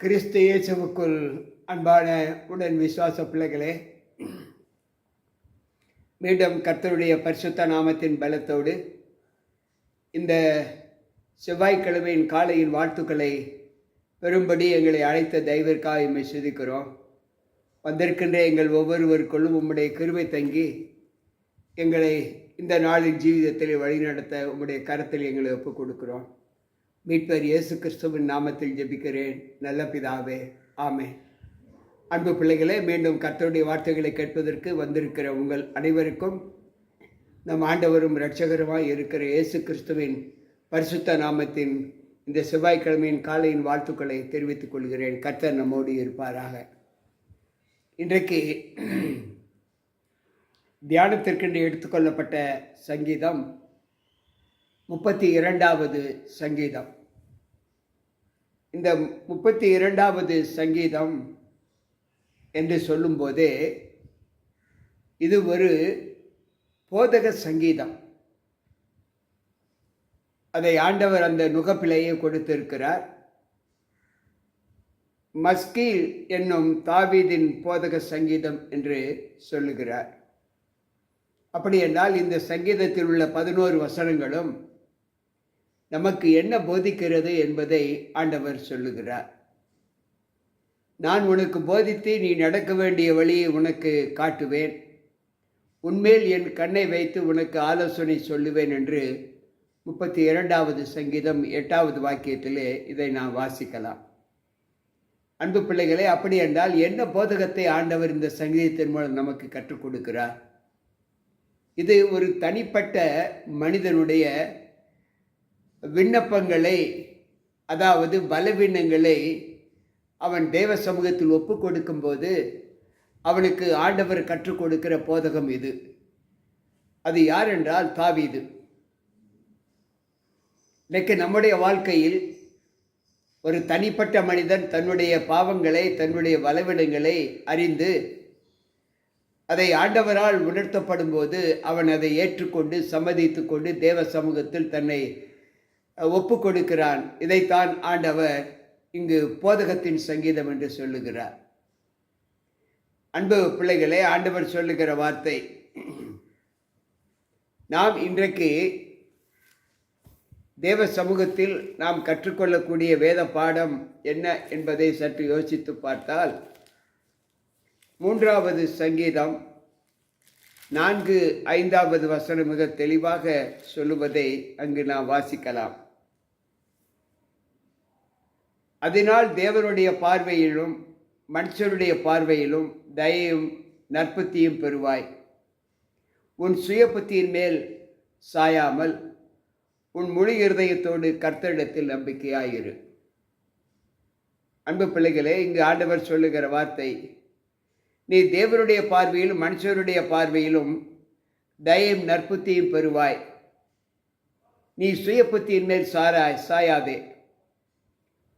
கிறிஸ்து இயேசுவுக்குள் அன்பான உடன் விசுவாச பிள்ளைகளே மீண்டும் கர்த்தருடைய பரிசுத்த நாமத்தின் பலத்தோடு இந்த செவ்வாய்க்கிழமையின் காலையின் வாழ்த்துக்களை பெரும்படி எங்களை அழைத்த தெய்வற்காக எம்மை சுதிக்கிறோம் வந்திருக்கின்ற எங்கள் ஒவ்வொருவருக்குள்ளும் உம்முடைய கிருவை தங்கி எங்களை இந்த நாளின் ஜீவிதத்தில் வழிநடத்த உம்முடைய கரத்தில் எங்களை ஒப்புக் கொடுக்கிறோம் மீட்பர் இயேசு கிறிஸ்துவின் நாமத்தில் ஜெபிக்கிறேன். நல்ல பிதாவே ஆமே அன்பு பிள்ளைகளே மீண்டும் கர்த்தருடைய வார்த்தைகளை கேட்பதற்கு வந்திருக்கிற உங்கள் அனைவருக்கும் நம் ஆண்டவரும் இரட்சகருமாய் இருக்கிற இயேசு கிறிஸ்துவின் பரிசுத்த நாமத்தின் இந்த செவ்வாய்க்கிழமையின் காலையின் வாழ்த்துக்களை தெரிவித்துக் கொள்கிறேன். கர்த்தர் நம்மோடு இருப்பாராக. இன்றைக்கு தியானத்திற்கென்று எடுத்துக்கொள்ளப்பட்ட சங்கீதம் முப்பத்தி இரண்டாவது சங்கீதம். இந்த முப்பத்தி இரண்டாவது சங்கீதம் என்று சொல்லும்போதே இது ஒரு போதக சங்கீதம். அதை ஆண்டவர் அந்த நுகப்பிலேயே கொடுத்திருக்கிறார். மஸ்கீல் என்னும் தாவீதின் போதக சங்கீதம் என்று சொல்லுகிறார். அப்படி என்றால் இந்த சங்கீதத்தில் உள்ள பதினோரு வசனங்களும் நமக்கு என்ன போதிக்கிறது என்பதை ஆண்டவர் சொல்லுகிறார். நான் உனக்கு போதித்து நீ நடக்க வேண்டிய வழியை உனக்கு காட்டுவேன். உன்மேல் என் கண்ணை வைத்து உனக்கு ஆலோசனை சொல்லுவேன் என்று முப்பத்தி இரண்டாவது சங்கீதம் எட்டாவது வாக்கியத்திலே இதை நான் வாசிக்கலாம். அன்பு பிள்ளைகளே அப்படி என்றால் என்ன போதகத்தை ஆண்டவர் இந்த சங்கீதத்தின் மூலம் நமக்கு கற்றுக் கொடுக்கிறார்? இது ஒரு தனிப்பட்ட மனிதனுடைய விண்ணப்பங்களை அதாவது பலவீனங்களை அவன் தேவ சமூகத்தில் ஒப்பு கொடுக்கும்போது அவனுக்கு ஆண்டவர் கற்றுக் கொடுக்கிற போதகம் இது. அது யார் என்றால் தாவீது. இன்னைக்கு நம்முடைய வாழ்க்கையில் ஒரு தனிப்பட்ட மனிதன் தன்னுடைய பாவங்களை தன்னுடைய பலவீனங்களை அறிந்து அதை ஆண்டவரால் உணர்த்தப்படும் போது அவன் அதை ஏற்றுக்கொண்டு சம்மதித்து கொண்டு தேவ சமூகத்தில் தன்னை ஒப்பு கொடுக்கிறான் இதைத்தான் ஆண்டவர் இங்கு போதகத்தின் சங்கீதம் என்று சொல்லுகிறார். அன்பு பிள்ளைகளே ஆண்டவர் சொல்லுகிற வார்த்தை. நாம் இன்றைக்கு தேவ சமூகத்தில் நாம் கற்றுக்கொள்ளக்கூடிய வேத பாடம் என்ன என்பதை சற்று யோசித்து பார்த்தால் மூன்றாவது சங்கீதம் நான்கு ஐந்தாவது வசனம் மிக தெளிவாக சொல்லுவதை அங்கு நாம் வாசிக்கலாம். அதனால் தேவனுடைய பார்வையிலும் மனுஷருடைய பார்வையிலும் தயையும் நற்பத்தியும் பெறுவாய். உன் சுயபுத்தியின் மேல் சாயாமல் உன் முழு இருதயத்தோடு கர்த்தரிடத்தில் நம்பிக்கையாயிரு. அன்பு பிள்ளைகளே இங்கு ஆண்டவர் சொல்லுகிற வார்த்தை நீ தேவனுடைய பார்வையிலும் மனுஷருடைய பார்வையிலும் தயம் நற்புத்தியும் பெறுவாய். நீ சுய புத்தியின் மேல் சாராய் சாயாதே.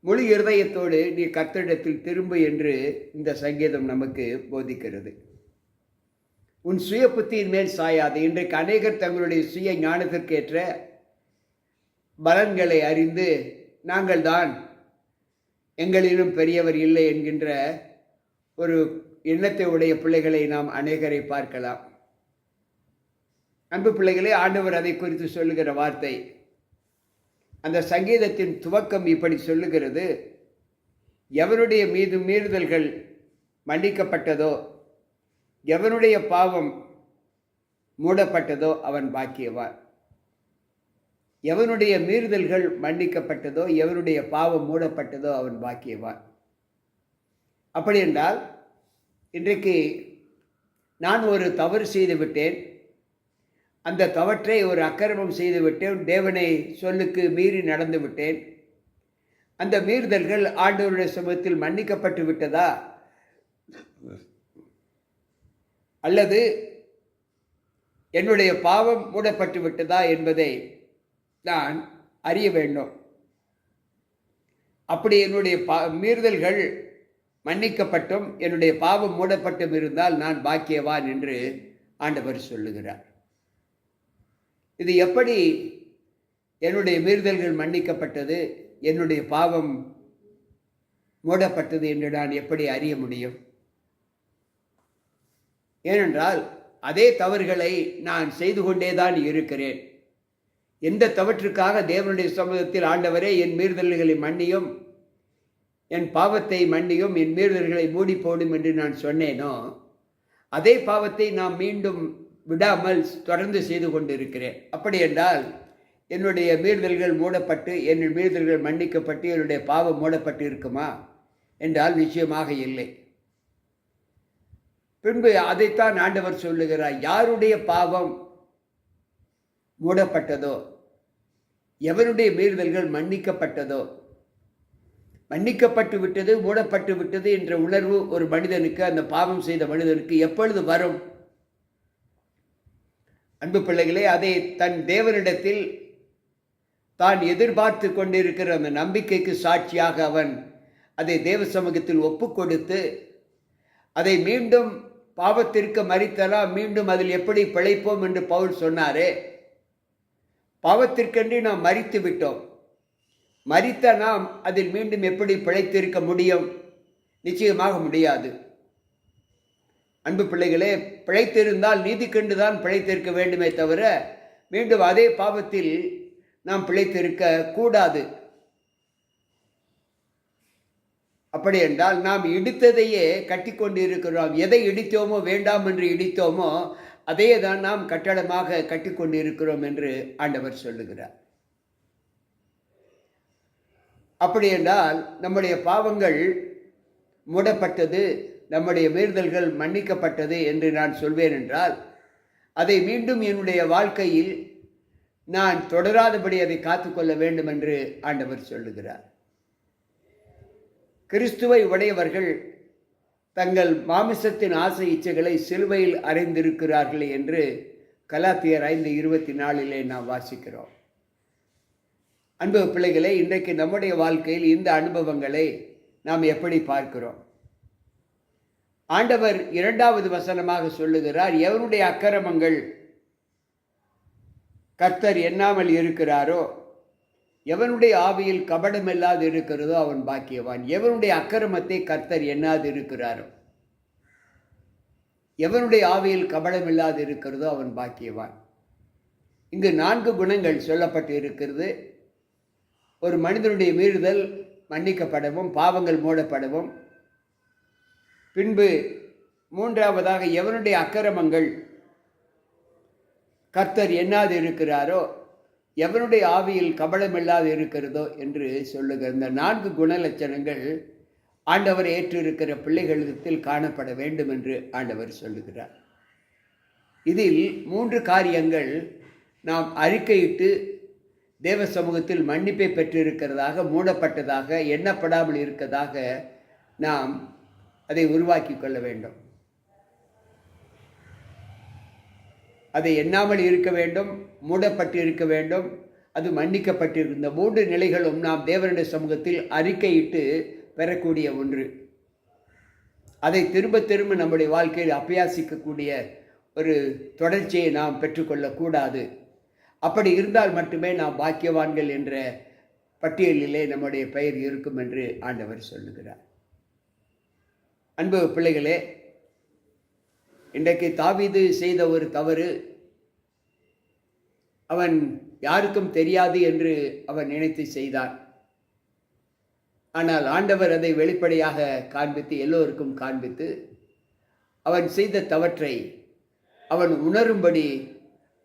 முழு இருதயத்தோடு நீ கர்த்தரிடத்தில் திரும்பு என்று இந்த சங்கீதம் நமக்கு போதிக்கிறது. உன் சுய புத்தியின் மேல் சாயாது. இன்றைக்கு அநேகர் தங்களுடைய சுய ஞானத்திற்கேற்ற பலன்களை அறிந்து நாங்கள் தான் எங்களிலும் பெரியவர் இல்லை என்கின்ற ஒரு எண்ணத்தை உடைய பிள்ளைகளை நாம் அநேகரை பார்க்கலாம். அன்பு பிள்ளைகளே ஆண்டவர் அதை குறித்து சொல்லுகிற வார்த்தை அந்த சங்கீதத்தின் துவக்கம் இப்படி சொல்லுகிறது. எவனுடைய மீது மீறுதல்கள் மன்னிக்கப்பட்டதோ எவனுடைய பாவம் மூடப்பட்டதோ அவன் பாக்கியவான். எவனுடைய மீறுதல்கள் மன்னிக்கப்பட்டதோ எவனுடைய பாவம் மூடப்பட்டதோ அவன் பாக்கியவான். அப்படி என்றால் இன்றைக்கு நான் ஒரு தவறு செய்து விட்டேன். அந்த தவற்றை ஒரு அக்கிரமம் செய்துவிட்டேன் தேவனை சொல்லுக்கு மீறி நடந்து விட்டேன். அந்த மீறுதல்கள் ஆண்டவருடைய சமூகத்தில் மன்னிக்கப்பட்டு விட்டதா? அல்லது என்னுடைய பாவம் மூடப்பட்டு விட்டதா என்பதை நான் அறிய வேண்டும். அப்படி என்னுடைய பா மீறுதல்கள் மன்னிக்கப்பட்டும் என்னுடைய பாவம் மூடப்பட்டும் இருந்தால் நான் பாக்கியவான் என்று ஆண்டவர் சொல்லுகிறார். இது எப்படி என்னுடைய மீறுதல்கள் மன்னிக்கப்பட்டது? என்னுடைய பாவம் மூடப்பட்டது என்று நான் எப்படி அறிய முடியும்? ஏனென்றால் அதே தவறுகளை நான் செய்து கொண்டேதான் இருக்கிறேன். எந்த தவற்றுக்காக தேவனுடைய சமூகத்தில் ஆண்டவரே என் மீறுதல்களை மன்னியும் என் பாவத்தை மன்னியும் என் மீறுதல்களை மூடி போடும் என்று நான் சொன்னேனோ அதே பாவத்தை நாம் மீண்டும் விடாமல் தொடர்ந்து செய்து கொண்டிருக்கிறேன். அப்படி என்றால் என்னுடைய மீறுதல்கள் மூடப்பட்டு என் மீறுதல்கள் மன்னிக்கப்பட்டு என்னுடைய பாவம் மூடப்பட்டு இருக்குமா? என்றால் நிச்சயமாக இல்லை. பின்பு அதைத்தான் ஆண்டவர் சொல்லுகிறார். யாருடைய பாவம் மூடப்பட்டதோ எவருடைய மீறுதல்கள் மன்னிக்கப்பட்டதோ மன்னிக்கப்பட்டு விட்டது மூடப்பட்டு விட்டது என்ற உணர்வு ஒரு மனிதனுக்கு அந்த பாவம் செய்த மனிதனுக்கு எப்பொழுது வரும்? அன்பு பிள்ளைகளே அதை தன் தேவனிடத்தில் தான் எதிர்பார்த்து கொண்டிருக்கிற அந்த நம்பிக்கைக்கு சாட்சியாக அவன் அதை தேவ சமூகத்தில் ஒப்பு கொடுத்து அதை மீண்டும் பாவத்திற்கு மறித்தலாம் மீண்டும் அதில் எப்படி பிழைப்போம் என்று பவுல் சொன்னாரே பாவத்திற்கென்று நாம் மறித்து விட்டோம். மறித்த நாம் அதில் மீண்டும் எப்படி பிழைத்திருக்க முடியும்? நிச்சயமாக முடியாது. அன்பு பிள்ளைகளே பிழைத்திருந்தால் நீதி கண்டுதான் பிழைத்திருக்க வேண்டுமே தவிர மீண்டும் அதே பாவத்தில் நாம் பிழைத்திருக்க கூடாது. அப்படி என்றால் நாம் இடித்ததையே கட்டி கொண்டு இருக்கிறோம் எதை இடித்தோமோ வேண்டாம் என்று இடித்தோமோ அதையே தான் நாம் கட்டடமாக கட்டி கொண்டு இருக்கிறோம் என்று ஆண்டவர் சொல்லுகிறார். அப்படி என்றால் நம்முடைய பாவங்கள் மூடப்பட்டது நம்முடைய மீறுதல்கள் மன்னிக்கப்பட்டது என்று நான் சொல்வேன் என்றால் அதை மீண்டும் என்னுடைய வாழ்க்கையில் நான் தொடராதபடி அதை காத்துக்கொள்ள வேண்டும் என்று ஆண்டவர் சொல்லுகிறார். கிறிஸ்துவை உடையவர்கள் தங்கள் மாமிசத்தின் ஆசை இச்சைகளை சிலுவையில் அறைந்திருக்கிறார்கள் என்று கலாத்தியர் ஐந்து இருபத்தி நாலிலே நாம் வாசிக்கிறோம். அன்பு பிள்ளைகளை இன்றைக்கு நம்முடைய வாழ்க்கையில் இந்த அனுபவங்களை நாம் எப்படி பார்க்கிறோம்? ஆண்டவர் இரண்டாவது வசனமாக சொல்லுகிறார் எவருடைய அக்கிரமங்கள் கர்த்தர் எண்ணாமல் இருக்கிறாரோ எவனுடைய ஆவியில் கபடமில்லாது இருக்கிறதோ அவன் பாக்கியவான். எவனுடைய அக்கிரமத்தை கர்த்தர் எண்ணாது இருக்கிறாரோ எவனுடைய ஆவியில் கபடமில்லாது இருக்கிறதோ அவன் பாக்கியவான். இங்கு நான்கு குணங்கள் சொல்லப்பட்டு இருக்கிறது ஒரு மனிதனுடைய மீறுதல் மன்னிக்கப்படவும் பாவங்கள் மூடப்படவும் பின்பு மூன்றாவதாக எவனுடைய அக்கிரமங்கள் கர்த்தர் என்னாது இருக்கிறாரோ எவனுடைய ஆவியில் கபலமில்லாது இருக்கிறதோ என்று சொல்லுகிற இந்த நான்கு குணலட்சணங்கள் ஆண்டவர் ஏற்று இருக்கிற பிள்ளைகளிடத்தில் காணப்பட வேண்டும் என்று ஆண்டவர் சொல்லுகிறார். இதில் மூன்று காரியங்கள் நாம் அறிக்கையிட்டு தேவ சமூகத்தில் மன்னிப்பை பெற்றிருக்கிறதாக மூடப்பட்டதாக எண்ணப்படாமல் இருக்கிறதாக நாம் அதை உருவாக்கி கொள்ள வேண்டும். அதை எண்ணாமல் இருக்க வேண்டும் மூடப்பட்டு இருக்க வேண்டும். அது மன்னிக்கப்பட்டிருந்த மூன்று நிலைகளும் நாம் தேவனுடைய சமூகத்தில் அறிக்கையிட்டு பெறக்கூடிய ஒன்று. அதை திரும்ப திரும்ப நம்முடைய வாழ்க்கையில் அபியாசிக்கக்கூடிய ஒரு தொடர்ச்சியை நாம் பெற்றுக்கொள்ளக்கூடாது. அப்படி இருந்தால் மட்டுமே நாம் பாக்கியவான்கள் என்ற பட்டியலிலே நம்முடைய பெயர் இருக்கும் என்று ஆண்டவர் சொல்லுகிறார். அன்பு பிள்ளைகளே இன்றைக்கு தாவீது செய்த ஒரு தவறு அவன் யாருக்கும் தெரியாது என்று அவன் நினைத்து செய்தான். ஆனால் ஆண்டவர் அதை வெளிப்படையாக காண்பித்து எல்லோருக்கும் காண்பித்து அவன் செய்த தவற்றை அவன் உணரும்படி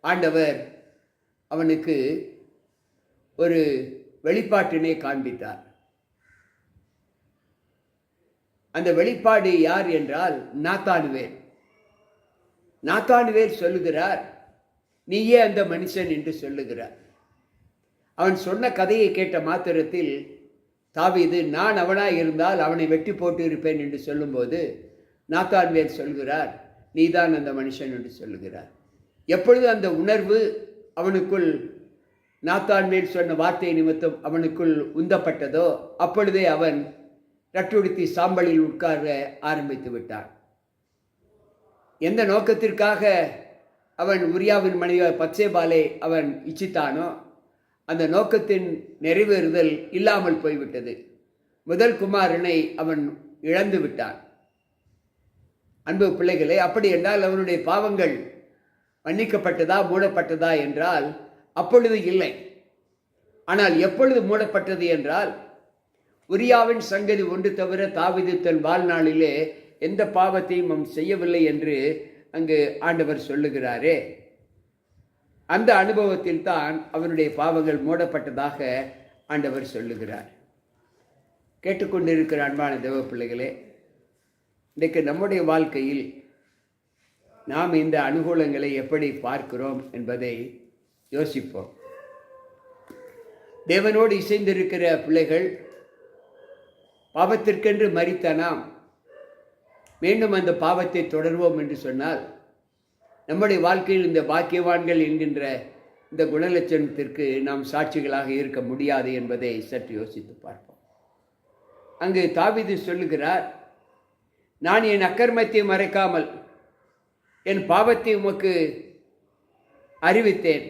ஆண்டவர் அவனுக்கு ஒரு வெளிப்பாட்டினை காண்பித்தார். அந்த வெளிப்பாடு யார் என்றால் நாத்தானுவேல். நாத்தானுவேல் சொல்லுகிறார் நீயே அந்த மனுஷன் என்று சொல்லுகிறார். அவன் சொன்ன கதையை கேட்ட மாத்திரத்தில் தாவிது நான் அவனாக இருந்தால் அவனை வெட்டி போட்டு இருப்பேன் என்று சொல்லும்போது நாத்தான்வேல் சொல்கிறார் நீதான் அந்த மனுஷன் என்று சொல்லுகிறார். எப்பொழுது அந்த உணர்வு அவனுக்குள் நாத்தான்வேல் சொன்ன வார்த்தை நிமித்தம் அவனுக்குள் உந்தப்பட்டதோ அப்பொழுதே அவன் ரட்டுடுத்தி சாம்பலில் உட்கார ஆரம்பித்து விட்டான். எந்த நோக்கத்திற்காக அவன் உரியாவின் மனைவி பச்சேபாலை அவன் இச்சித்தானோ அந்த நோக்கத்தின் நிறைவேறுதல் இல்லாமல் போய்விட்டது. முதல் குமாரனை அவன் இழந்து விட்டான். அன்பு பிள்ளைகளே அப்படி என்றால் அவனுடைய பாவங்கள் மன்னிக்கப்பட்டதா மூடப்பட்டதா என்றால் அப்பொழுது இல்லை. ஆனால் எப்பொழுது மூடப்பட்டது என்றால் உரியாவின் சங்கதி ஒன்று தவிர தாவிது தன் வாழ்நாளிலே எந்த பாவத்தையும் அவன் செய்யவில்லை என்று அங்கு ஆண்டவர் சொல்லுகிறாரே. அந்த அனுபவத்தில் தான் அவனுடைய பாவங்கள் மூடப்பட்டதாக ஆண்டவர் சொல்லுகிறார். கேட்டுக்கொண்டிருக்கிற அன்பான தேவ பிள்ளைகளே இன்றைக்கு நம்முடைய வாழ்க்கையில் நாம் இந்த அனுகூலங்களை எப்படி பார்க்கிறோம் என்பதை யோசிப்போம். தேவனோடு இசைந்திருக்கிற பிள்ளைகள் பாவத்திற்கென்று மறித்த நாம் மீண்டும் அந்த பாவத்தை தொடர்வோம் என்று சொன்னால் நம்முடைய வாழ்க்கையில் இந்த பாக்கியவான்கள் என்கின்ற இந்த குணலட்சணத்திற்கு நாம் சாட்சிகளாக இருக்க முடியாது என்பதை சற்று யோசித்து பார்ப்போம். அங்கு தாவிது சொல்லுகிறார் நான் என் அக்கர்மத்தை மறைக்காமல் என் பாவத்தை உமக்கு அறிவித்தேன்.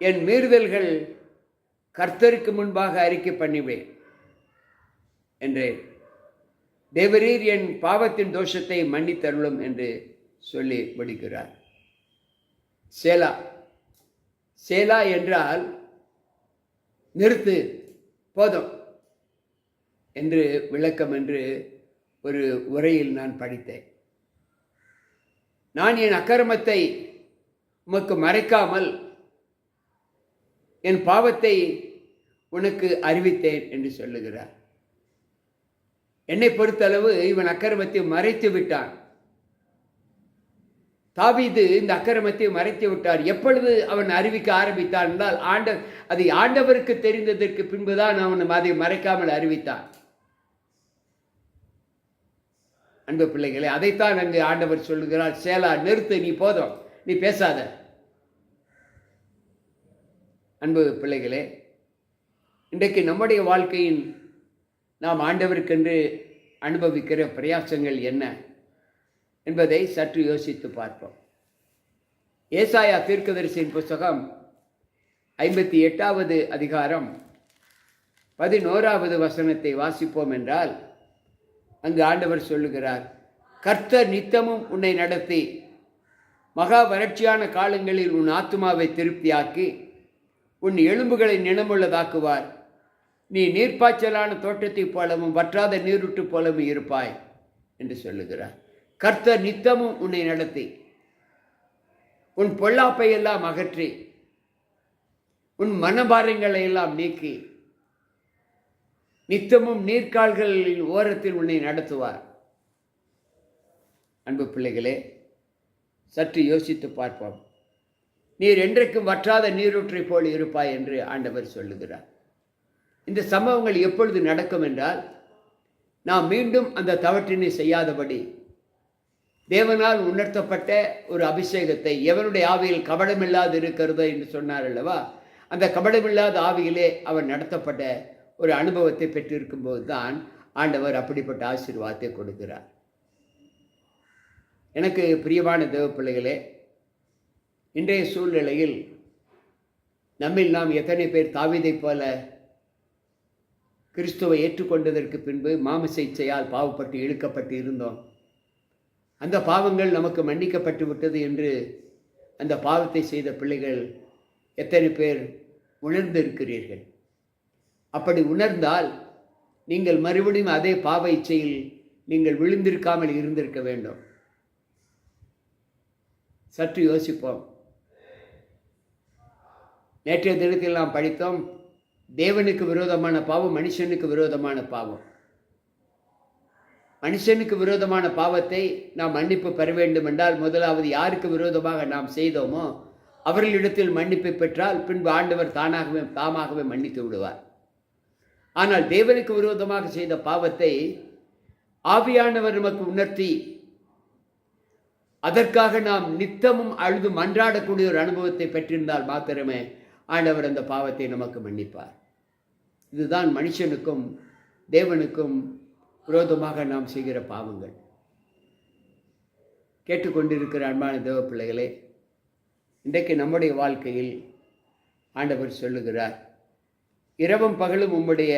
என் மீறுதல்கள் கர்த்தருக்கு முன்பாக அறிக்கை பண்ணிவேன். என்றேன். தேவரீர் என் பாவத்தின் தோஷத்தை மன்னித்தருளும் என்று சொல்லி முடிக்கிறார் சேலா. சேலா என்றால் நிறுத்து போதும் என்று விளக்கம் என்று ஒரு உரையில் நான் படித்தேன். நான் என் அக்கிரமத்தை உமக்கு மறைக்காமல் என் பாவத்தை உனக்கு அறிவித்தேன் என்று சொல்லுகிறார். என்னை பொறுத்தளவு இவன் அக்கிரமத்தை மறைத்து விட்டான். தாவீது இந்த அக்கிரமத்தை மறைத்து விட்டார். எப்பொழுது அவன் அறிவிக்க ஆரம்பித்தான் என்றால் ஆண்ட அதை ஆண்டவருக்கு தெரிந்ததற்கு பின்புதான் அவன் அதை மறைக்காமல் அறிவித்தான். அன்பு பிள்ளைகளே அதைத்தான் அங்கு ஆண்டவர் சொல்லுகிறார் சேலா நிறுத்து நீ போதும் நீ பேசாத. அன்பு பிள்ளைகளே இன்றைக்கு நம்முடைய வாழ்க்கையின் நாம் ஆண்டவருக்கென்று அனுபவிக்கிற பிரயாசங்கள் என்ன என்பதை சற்று யோசித்து பார்ப்போம். ஏசாயா தீர்க்கதரிசியின் புஸ்தகம் ஐம்பத்தி எட்டாவது அதிகாரம் பதினோராவது வசனத்தை வாசிப்போம் என்றால் அங்கு ஆண்டவர் சொல்லுகிறார் கர்த்தர் நித்தமும் உன்னை நடத்தி மகா வறட்சியான காலங்களில் உன் ஆத்மாவை திருப்தியாக்கி உன் எலும்புகளை நினமுள்ளதாக்குவார் நீ நீர்ப்பாய்ச்சலான தோட்டத்தைப் போலவும் வற்றாத நீருட்டு போலவும் இருப்பாய் என்று சொல்லுகிறார். கர்த்தர் நித்தமும் உன்னை நடத்தி. உன் பொல்லாப்பை எல்லாம் அகற்றி. உன் மனபாரங்களை எல்லாம் நீக்கி. நித்தமும் நீர்க்கால்களின் ஓரத்தில் உன்னை நடத்துவார். அன்பு பிள்ளைகளே சற்று யோசித்து பார்ப்போம். நீர் என்றைக்கும் வற்றாத நீரூற்றை போல் இருப்பாய் என்று ஆண்டவர் சொல்லுகிறார். இந்த சம்பவங்கள் எப்பொழுது நடக்கும் என்றால் நாம் மீண்டும் அந்த தவற்றினை செய்யாதபடி தேவனால் உணர்த்தப்பட்ட ஒரு அபிஷேகத்தை எவனுடைய ஆவியில் கபடமில்லாது இருக்கிறதோ என்று சொன்னார் அல்லவா? அந்த கபடமில்லாத ஆவியிலே அவர் நடத்தப்பட்ட ஒரு அனுபவத்தை பெற்றிருக்கும் போது தான் ஆண்டவர் அப்படிப்பட்ட ஆசீர்வாதத்தை கொடுக்கிறார். எனக்கு பிரியமான தேவ பிள்ளைகளே இன்றைய சூழ்நிலையில் நம்மில் நாம் எத்தனை பேர் தாவிதைப் போல கிறிஸ்துவை ஏற்றுக்கொண்டதற்கு பின்பு மாமிச இச்சையால் பாவப்பட்டு இழுக்கப்பட்டு இருந்தோம். அந்த பாவங்கள் நமக்கு மன்னிக்கப்பட்டு விட்டது என்று அந்த பாவத்தை செய்த பிள்ளைகள் எத்தனை பேர் உணர்ந்து இருக்கிறீர்கள்? அப்படி உணர்ந்தால் நீங்கள் மறுபடியும் அதே பாவ இச்சையில் நீங்கள் விழுந்திருக்காமல் இருந்திருக்க வேண்டும். சற்று யோசிப்போம். நேற்றைய தினத்தில் நாம் படித்தோம் தேவனுக்கு விரோதமான பாவம் மனுஷனுக்கு விரோதமான பாவம். மனுஷனுக்கு விரோதமான பாவத்தை நாம் மன்னிப்பு பெற வேண்டும் என்றால் முதலாவது யாருக்கு விரோதமாக நாம் செய்தோமோ அவர்களிடத்தில் மன்னிப்பை பெற்றால் பின்பு ஆண்டவர் தானாகவே தாமாகவே மன்னித்து விடுவார். ஆனால் தேவனுக்கு விரோதமாக செய்த பாவத்தை ஆவியானவர் நமக்கு உணர்த்தி அதற்காக நாம் நித்தமும் அழுது மன்றாடக்கூடிய ஒரு அனுபவத்தை பெற்றிருந்தால் மாத்திரமே ஆண்டவர் அந்த பாவத்தை நமக்கு மன்னிப்பார். இதுதான் மனுஷனுக்கும் தேவனுக்கும் விரோதமாக நாம் செய்கிற பாவங்கள். கேட்டுக்கொண்டிருக்கிற அன்பான தேவ பிள்ளைகளே இன்றைக்கு நம்முடைய வாழ்க்கையில் ஆண்டவர் சொல்லுகிறார் இரவும் பகலும் உம்முடைய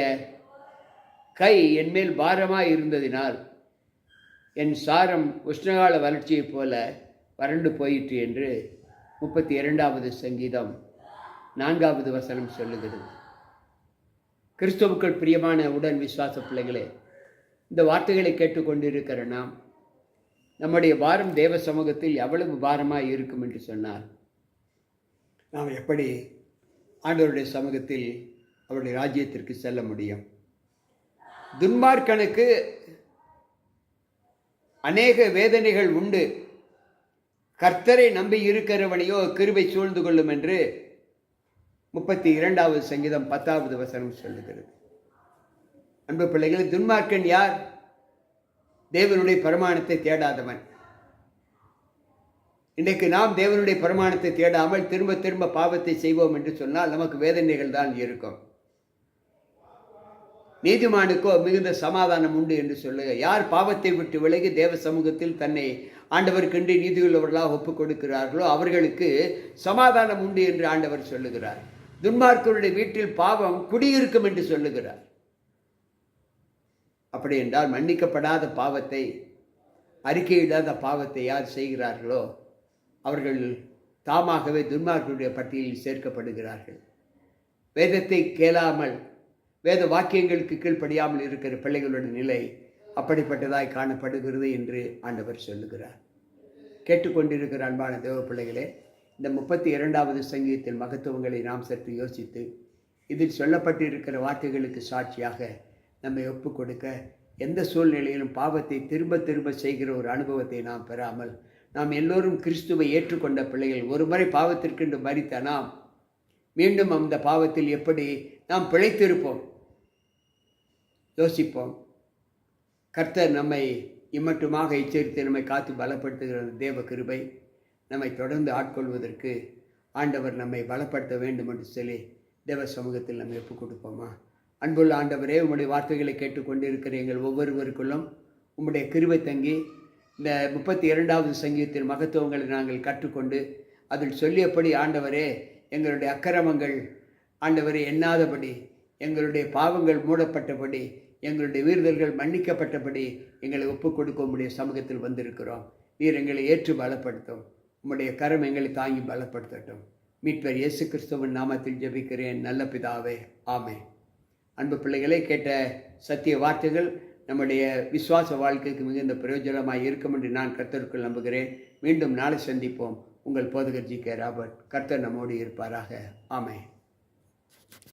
கை என்மேல் பாரமாக இருந்ததினால் என் சாரம் உஷ்ணகால வறட்சியைப் போல வறண்டு போயிற்று என்று முப்பத்தி இரண்டாவது சங்கீதம் நான்காவது வசனம் சொல்லுகிறது. கிறிஸ்தவுக்கள் பிரியமான உடன் விசுவாச பிள்ளைகளே இந்த வார்த்தைகளை கேட்டுக்கொண்டிருக்கிற நாம் நம்முடைய பாரம் தேவ சமூகத்தில் எவ்வளவு பாரமாக இருக்கும் என்று சொன்னால் நாம் எப்படி ஆண்டவருடைய சமூகத்தில் அவருடைய ராஜ்யத்திற்கு செல்ல முடியும்? துன்மார்க்கனுக்கு அநேக வேதனைகள் உண்டு. கர்த்தரை நம்பி இருக்கிறவனையோ கிருவை சூழ்ந்து கொள்ளும் என்று முப்பத்தி இரண்டாவது சங்கீதம் பத்தாவது வசனம் சொல்லுகிறது. அன்பு பிள்ளைகளை துன்மார்க்கன் யார்? தேவனுடைய பிரமாணத்தை தேடாதவன். இன்றைக்கு நாம் தேவனுடைய பிரமாணத்தை தேடாமல் திரும்ப திரும்ப பாவத்தை செய்வோம் என்று சொன்னால் நமக்கு வேதனைகள் தான் இருக்கும். நீதிமானுக்கோ மிகுந்த சமாதானம் உண்டு என்று சொல்லுங்க யார் பாவத்தை விட்டு விலகி தேவ சமூகத்தில் தன்னை ஆண்டவருக்கென்று நீதியுள்ளவர்களாக ஒப்புக் கொடுக்கிறார்களோ அவர்களுக்கு சமாதானம் உண்டு என்று ஆண்டவர் சொல்லுகிறார். துன்மார்க்கருடைய வீட்டில் பாவம் குடியிருக்கும் என்று சொல்லுகிறார். அப்படி என்றால் மன்னிக்கப்படாத பாவத்தை அறிக்கையிடாத பாவத்தை யார் செய்கிறார்களோ அவர்கள் தாமாகவே துன்மார்க்கருடைய பட்டியலில் சேர்க்கப்படுகிறார்கள். வேதத்தை கேளாமல் வேத வாக்கியங்களுக்கு கீழ்ப்படியாமல் இருக்கிற பிள்ளைகளுடைய நிலை அப்படிப்பட்டதாய் காணப்படுகிறது என்று ஆண்டவர் சொல்லுகிறார். கேட்டுக்கொண்டிருக்கிற அன்பான தேவ பிள்ளைகளே இந்த முப்பத்தி இரண்டாவது சங்கீதத்தின் மகத்துவங்களை நாம் சற்று யோசித்து இதில் சொல்லப்பட்டிருக்கிற வார்த்தைகளுக்கு சாட்சியாக நம்மை ஒப்புக்கொடுக்க எந்த சூழ்நிலையிலும் பாவத்தை திரும்ப திரும்ப செய்கிற ஒரு அனுபவத்தை நாம் பெறாமல் நாம் எல்லோரும் கிறிஸ்துவை ஏற்றுக்கொண்ட பிள்ளைகள் ஒரு முறை பாவத்திற்கென்று மறித்த நாம் மீண்டும் அந்த பாவத்தில் எப்படி நாம் பிழைத்திருப்போம்? யோசிப்போம். கர்த்தர் நம்மை இம்மட்டுமாக எச்சரித்து நம்மை காத்து பலப்படுத்துகிற தேவ கிருபை நம்மை தொடர்ந்து ஆட்கொள்வதற்கு ஆண்டவர் நம்மை பலப்படுத்த வேண்டும் என்று சொல்லி தேவ சமூகத்தில் நம்ம ஒப்புக் கொடுப்போமா? அன்புள்ள ஆண்டவரே உம்முடைய வார்த்தைகளை கேட்டுக்கொண்டு இருக்கிற எங்கள் ஒவ்வொருவருக்குள்ளும் உம்முடைய கிருபை தங்கி இந்த முப்பத்தி இரண்டாவது சங்கீதத்தின் மகத்துவங்களை நாங்கள் கற்றுக்கொண்டு அதில் சொல்லியபடி ஆண்டவரே எங்களுடைய அக்கிரமங்கள் ஆண்டவரே எண்ணாதபடி எங்களுடைய பாவங்கள் மூடப்பட்டபடி எங்களுடைய வீரர்கள் மன்னிக்கப்பட்டபடி எங்களை ஒப்புக் கொடுக்க உம்முடைய சமூகத்தில் வந்திருக்கிறோம். நீர் எங்களை ஏற்று பலப்படுத்தும். உம்முடைய கரம் எங்களை தாங்கி பலப்படுத்தட்டும். மீட்பர் இயேசு கிறிஸ்துவின் நாமத்தில் ஜெபிக்கிறேன். நல்ல பிதாவே ஆமே அன்பு பிள்ளைகளை கேட்ட சத்திய வார்த்தைகள் நம்முடைய விசுவாச வாழ்க்கைக்கு மிகுந்த பிரயோஜனமாக இருக்கும் என்று நான் கர்த்தருக்குள் நம்புகிறேன். மீண்டும் நாளை சந்திப்போம். உங்கள் போதகர் ஜி கே ராபர்ட். கர்த்தர் நம்மோடு இருப்பாராக. ஆமே